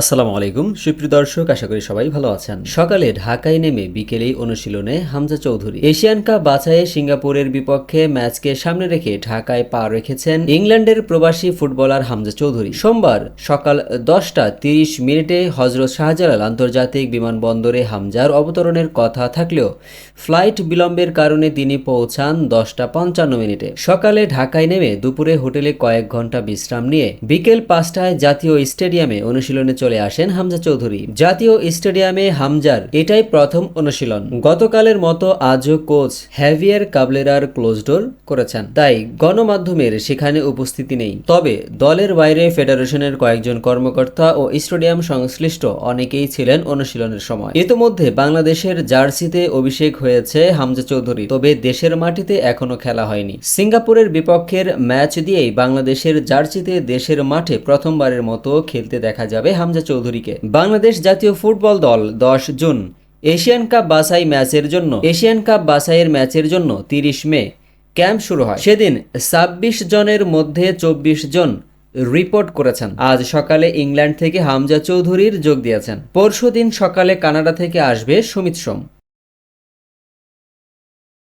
আসসালামু আলাইকুম। সুপ্রিয় দর্শক, আশা করি সবাই ভালো আছেন। সকালে ঢাকায় নেমে বিকেলেই অনুশীলনে হামজা চৌধুরী। এশিয়ান কাপ বাছাইয়ে সিঙ্গাপুরের বিপক্ষে ম্যাচকে সামনে রেখে ঢাকায় পা রেখেছেন ইংল্যান্ডের প্রবাসী ফুটবলার হামজা চৌধুরী। সোমবার সকাল দশটা তিরিশ মিনিটে হজরত শাহজালাল আন্তর্জাতিক বিমানবন্দরে হামজার অবতরণের কথা থাকলেও ফ্লাইট বিলম্বের কারণে তিনি পৌঁছান দশটা পঞ্চান্ন মিনিটে। সকালে ঢাকায় নেমে দুপুরে হোটেলে কয়েক ঘণ্টা বিশ্রাম নিয়ে বিকেল পাঁচটায় জাতীয় স্টেডিয়ামে অনুশীলনে চলে আসেন হামজা চৌধুরী। জাতীয় স্টেডিয়ামে হামজার এটাই প্রথম অনুশীলন। গতকালের মতো আজও কোচ হ্যাভিয়ার কাবলেরার ক্লোজডোর করেছেন। তাই গণমাধ্যমের সেখানে উপস্থিতি নেই। তবে দলের বাইরে ফেডারেশনের কয়েকজন কর্মকর্তা ও স্টেডিয়াম সংশ্লিষ্ট অনেকেই ছিলেন অনুশীলনের সময়। ইতোমধ্যে বাংলাদেশের জার্সিতে অভিষেক হয়েছে হামজা চৌধুরী। তবে দেশের মাটিতে এখনও খেলা হয়নি। সিঙ্গাপুরের বিপক্ষের ম্যাচ দিয়েই বাংলাদেশের জার্সিতে দেশের মাঠে প্রথমবারের মতো খেলতে দেখা যাবে হামজা চৌধুরীকে। বাংলাদেশ জাতীয় ফুটবল দল দশ জুন। এশিয়ান কাপ বাছাই ম্যাচের জন্য, এশিয়ান কাপ বাছাইয়ের ম্যাচের জন্য তিরিশ মে ক্যাম্প শুরু হয়। সেদিন ছাব্বিশ জনের মধ্যে চব্বিশ জন রিপোর্ট করেছেন। আজ সকালে ইংল্যান্ড থেকে হামজা চৌধুরীর যোগ দিয়েছেন। পরশুদিন সকালে কানাডা থেকে আসবে সুমিত সোম।